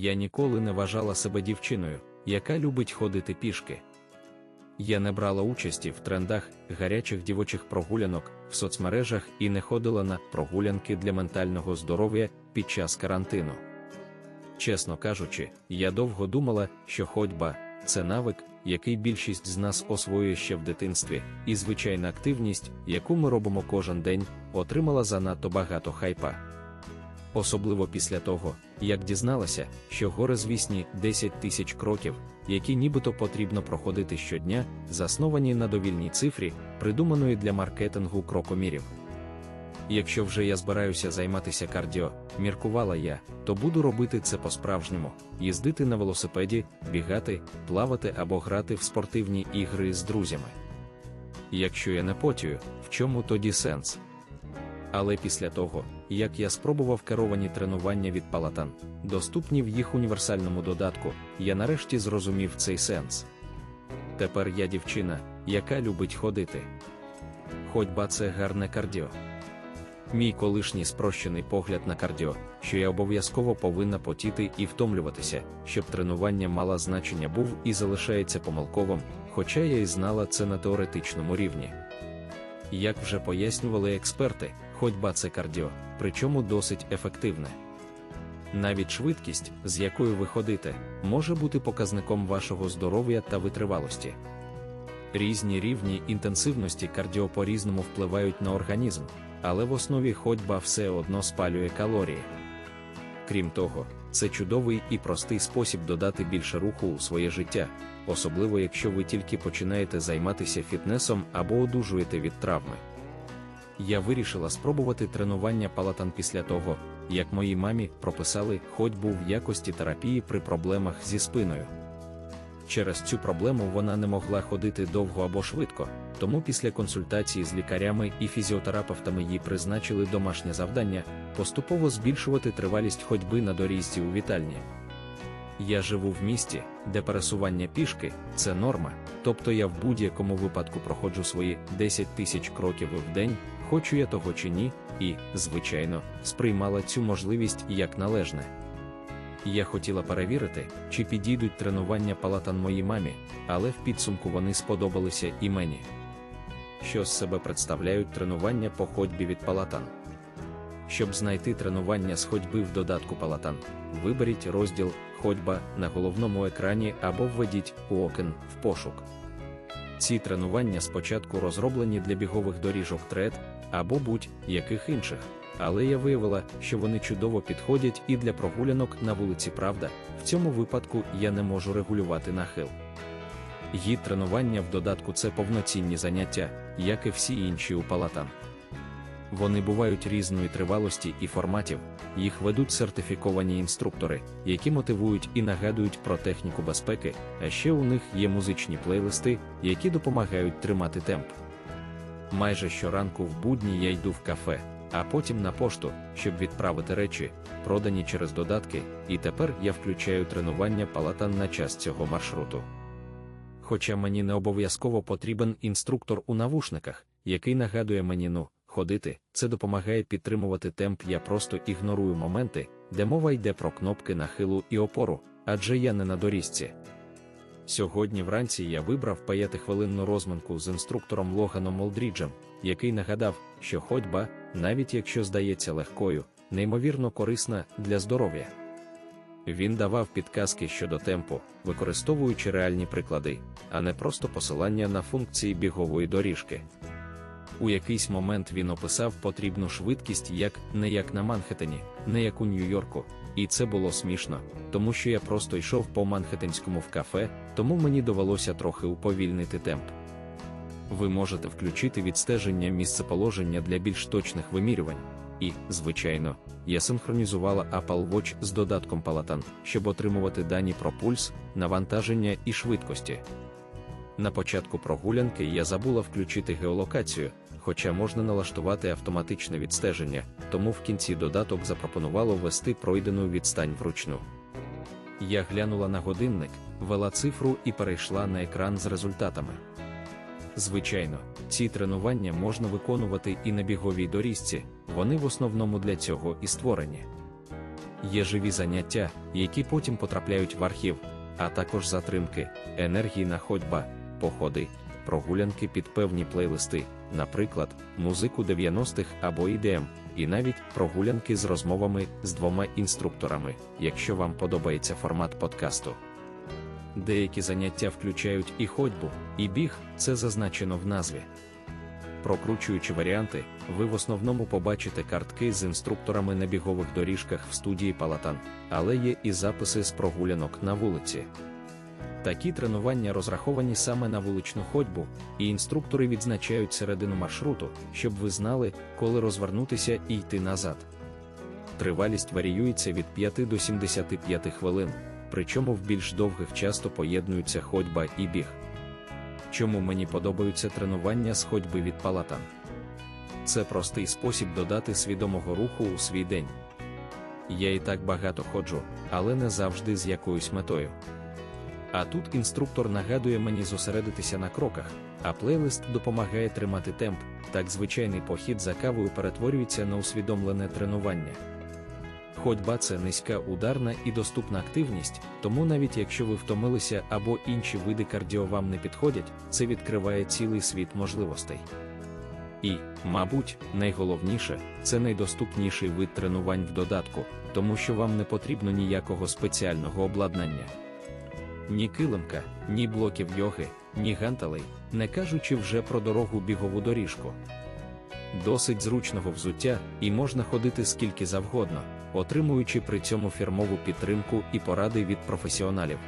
я ніколи не вважала себе дівчиною, яка любить ходити пішки. Я не брала участі в трендах гарячих дівочих прогулянок в соцмережах і не ходила на прогулянки для ментального здоров'я під час карантину. Чесно кажучи, я довго думала, що ходьба це навик, який більшість з нас освоює ще в дитинстві, і звичайна активність, яку ми робимо кожен день, отримала занадто багато хайпа. Особливо після того, як дізналася, що горизвісні 10 тисяч кроків, які нібито потрібно проходити щодня, засновані на довільній цифрі, придуманої для маркетингу крокомірів. Якщо вже я збираюся займатися кардіо, міркувала я, то буду робити це по-справжньому: їздити на велосипеді, бігати, плавати або грати в спортивні ігри з друзями. Якщо я не потію, в чому тоді сенс? Але після того, як я спробував керовані тренування від палатан, доступні в їх універсальному додатку, я нарешті зрозумів цей сенс. Тепер я дівчина, яка любить ходити. Ходьба це гарне кардіо. Мій колишній спрощений погляд на кардіо, що я обов'язково повинна потіти і втомлюватися, щоб тренування мало значення був і залишається помилковим, хоча я і знала це на теоретичному рівні. Як вже пояснювали експерти, ходьба це кардіо, причому досить ефективне. Навіть швидкість, з якою ви ходите, може бути показником вашого здоров'я та витривалості. Різні рівні інтенсивності кардіо по-різному впливають на організм, але в основі ходьба все одно спалює калорії. Крім того, це чудовий і простий спосіб додати більше руху у своє життя, особливо якщо ви тільки починаєте займатися фітнесом або одужуєте від травми. Я вирішила спробувати тренування палатан після того, як моїй мамі прописали ходьбу в якості терапії при проблемах зі спиною. Через цю проблему вона не могла ходити довго або швидко, тому після консультації з лікарями і фізіотерапевтами їй призначили домашнє завдання поступово збільшувати тривалість ходьби на доріжці у вітальні. Я живу в місті, де пересування пішки це норма, тобто я в будь-якому випадку проходжу свої 10 тисяч кроків в день, хочу я того чи ні, і, звичайно, сприймала цю можливість як належне. Я хотіла перевірити, чи підійдуть тренування палатан моїй мамі, але в підсумку вони сподобалися і мені. Що з себе представляють тренування по ходьбі від палатан? Щоб знайти тренування з ходьби в додатку палатан, виберіть розділ Ходьба на головному екрані або введіть Уокен в пошук. Ці тренування спочатку розроблені для бігових доріжок трет або будь-яких інших, але я виявила, що вони чудово підходять і для прогулянок на вулиці Правда. В цьому випадку я не можу регулювати нахил. Її тренування в додатку це повноцінні заняття, як і всі інші у палатан. Вони бувають різної тривалості і форматів, їх ведуть сертифіковані інструктори, які мотивують і нагадують про техніку безпеки, а ще у них є музичні плейлисти, які допомагають тримати темп. Майже щоранку в будні я йду в кафе, а потім на пошту, щоб відправити речі, продані через додатки, і тепер я включаю тренування палатан на час цього маршруту. Хоча мені не обов'язково потрібен інструктор у навушниках, який нагадує мені ну, ходити, це допомагає підтримувати темп. Я просто ігнорую моменти, де мова йде про кнопки нахилу і опору, адже я не на доріжці. Сьогодні вранці я вибрав 5-хвилинну розминку з інструктором Логаном Молдріджем, який нагадав, що ходьба, навіть якщо здається легкою, неймовірно корисна для здоров'я. Він давав підказки щодо темпу, використовуючи реальні приклади, а не просто посилання на функції бігової доріжки. У якийсь момент він описав потрібну швидкість як не як на Манхеттені, не як у Нью-Йорку, і це було смішно, тому що я просто йшов по Манхеттенському в кафе, тому мені довелося трохи уповільнити темп. Ви можете включити відстеження місцеположення для більш точних вимірювань. І, звичайно, я синхронізувала Apple Watch з додатком Палатан, щоб отримувати дані про пульс, навантаження і швидкості. На початку прогулянки я забула включити геолокацію, хоча можна налаштувати автоматичне відстеження, тому в кінці додаток запропонувало ввести пройдену відстань вручну. Я глянула на годинник, ввела цифру і перейшла на екран з результатами. Звичайно, ці тренування можна виконувати і на біговій доріжці, вони в основному для цього і створені. Є живі заняття, які потім потрапляють в архів, а також затримки, енергійна ходьба, походи, прогулянки під певні плейлисти, наприклад, музику 90-х або EDM, і навіть прогулянки з розмовами з двома інструкторами, якщо вам подобається формат подкасту. Деякі заняття включають і ходьбу, і біг, це зазначено в назві. Прокручуючи варіанти, ви в основному побачите картки з інструкторами на бігових доріжках в студії Палатан, але є і записи з прогулянок на вулиці. Такі тренування розраховані саме на вуличну ходьбу, і інструктори відзначають середину маршруту, щоб ви знали, коли розвернутися і йти назад. Тривалість варіюється від 5 до 75 хвилин, причому в більш довгих часто поєднуються ходьба і біг. Чому мені подобаються тренування з ходьби від палатан? Це простий спосіб додати свідомого руху у свій день. Я і так багато ходжу, але не завжди з якоюсь метою. А тут інструктор нагадує мені зосередитися на кроках, а плейлист допомагає тримати темп, так звичайний похід за кавою перетворюється на усвідомлене тренування. Ходьба це низька ударна і доступна активність, тому навіть якщо ви втомилися або інші види кардіо вам не підходять, це відкриває цілий світ можливостей. І, мабуть, найголовніше це найдоступніший вид тренувань в додатку, тому що вам не потрібно ніякого спеціального обладнання. Ні килимка, ні блоків йоги, ні гантелей, не кажучи вже про дорогу бігову доріжку. Досить зручного взуття, і можна ходити скільки завгодно, отримуючи при цьому фірмову підтримку і поради від професіоналів.